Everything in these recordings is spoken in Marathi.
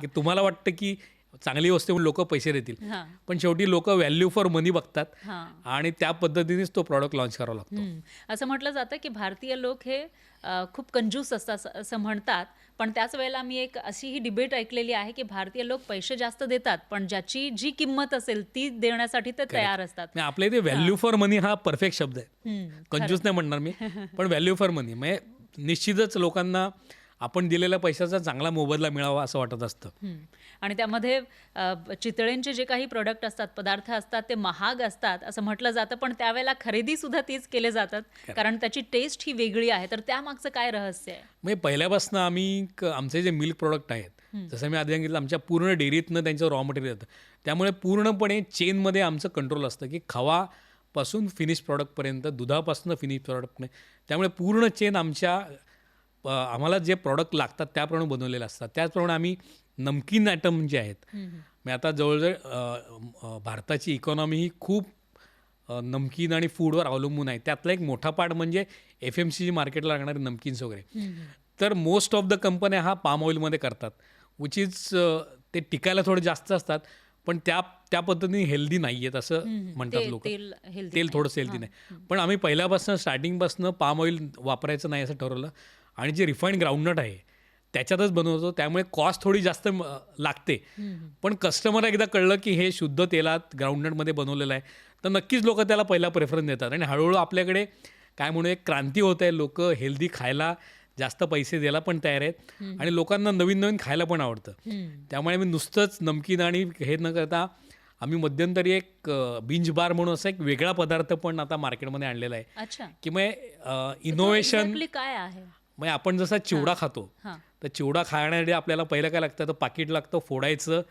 की तुम्हाला वाटतं की चांगली वस्तू म्हणून लोक पैसे देतील. हां. पण शेवटी लोक व्हॅल्यू फॉर मनी बघतात हां. आणि त्या पद्धतीनेच तो प्रॉडक्ट लॉन्च करावा लागतो. हम्म. असं म्हटलं जातं की भारतीय लोक हे अ, खूप कंजूस असतात असं- असं म्हणतात. पण त्याच वेळेला मी एक अशी ही डिबेट ऐकलेली आहे की भारतीय लोक पैसे जास्त देतात पण ज्याची जी किंमत असेल ती देण्यासाठी ते तयार असतात. आपल्या इथे व्हॅल्यू फॉर मनी हा परफेक्ट शब्द आहे. हम्म. कंजूस नाही म्हणणार मी पण व्हॅल्यू फॉर मनी म्हणजे निश्चितच लोकांना आपण दिलेल्या पैशाचा चांगला मोबदला मिळावा असं वाटत असतं. आणि त्यामध्ये चितळेंचे जे काही प्रोडक्ट असतात पदार्थ असतात ते महाग असतात असं म्हटलं जातं पण त्यावेळेला खरेदी सुद्धा तीच केले जातात. कारण त्याची टेस्ट ही वेगळी आहे. तर त्यामागचं काय रहस्य आहे? म्हणजे पहिल्यापासून आम्ही आमचे जे मिल्क प्रोडक्ट आहेत जसं मी आधी सांगितलं आमच्या पूर्ण डेअरीतनं त्यांचं रॉ मटेरियल येतं. त्यामुळे पूर्णपणे चेनमध्ये आमचं कंट्रोल असतं की खवापासून फिनिश प्रॉडक्टपर्यंत दुधापासून फिनिश प्रॉडक्टपर्यंत त्यामुळे पूर्ण चेन आमच्या आम्हाला जे प्रॉडक्ट लागतात त्याप्रमाणे बनवलेले असतात. त्याचप्रमाणे आम्ही नमकीन आयटम जे आहेत मी आता जवळजवळ भारताची इकॉनॉमी ही खूप नमकीन आणि फूडवर अवलंबून आहे. त्यातला एक मोठा पार्ट म्हणजे एफ एम सी जी मार्केटला लागणारे नमकीन्स वगैरे. तर मोस्ट ऑफ द कंपन्या हा पाम ऑइलमध्ये करतात विच इज ते टिकायला थोडे जास्त असतात पण त्या त्या पद्धतीने हेल्दी नाही आहेत असं म्हणतात लोक. तेल थोडंसं हेल्दी नाही. पण आम्ही पहिल्यापासून स्टार्टिंगपासून पाम ऑइल वापरायचं नाही असं ठरवलं. आणि जे रिफाईंड ग्राउंडनट आहे त्याच्यातच बनवतो. त्यामुळे कॉस्ट थोडी जास्त लागते. पण कस्टमर एकदा कळलं की हे शुद्ध तेलात ग्राउंडनटमध्ये बनवलेलं आहे तर नक्कीच लोक त्याला पहिला प्रेफरन्स देतात. आणि हळूहळू आपल्याकडे काय म्हणू एक क्रांती होत आहे. लोक हेल्दी खायला जास्त पैसे द्यायला पण तयार आहेत आणि लोकांना नवीन नवीन खायला पण आवडतं. त्यामुळे मी नुसतंच नमकीन आणि हे न करता आम्ही मध्यंतरी एक बिंज बार म्हणून असा एक वेगळा पदार्थ पण आता मार्केटमध्ये आणलेला आहे. की मग इनोव्हेशन काय आहे? मग आपण जसा चिवडा खातो तर चिवडा खाण्यासाठी आपल्याला पहिलं काय लागतं? तर पाकिट लागतं फोडायचं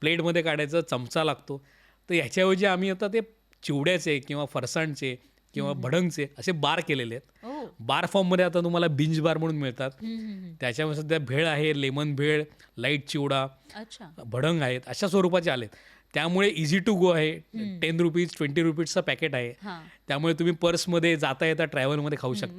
प्लेटमध्ये काढायचं चमचा लागतो. तर ह्याच्याऐवजी आम्ही आता ते चिवड्याचे किंवा फरसाणचे किंवा भडंगचे असे बार केलेले आहेत. बार फॉर्ममध्ये आता तुम्हाला बिंज बार म्हणून मिळतात. त्याच्यामध्ये सध्या भेळ आहे लेमन भेळ लाइट चिवडा भडंग आहेत अशा स्वरूपाचे आलेत. त्यामुळे इझी टू गो आहे. टेन रुपीज ट्वेंटी रुपीजचं पॅकेट आहे. हां. त्यामुळे तुम्ही पर्समध्ये जाता येता ट्रॅव्हलमध्ये खाऊ शकता.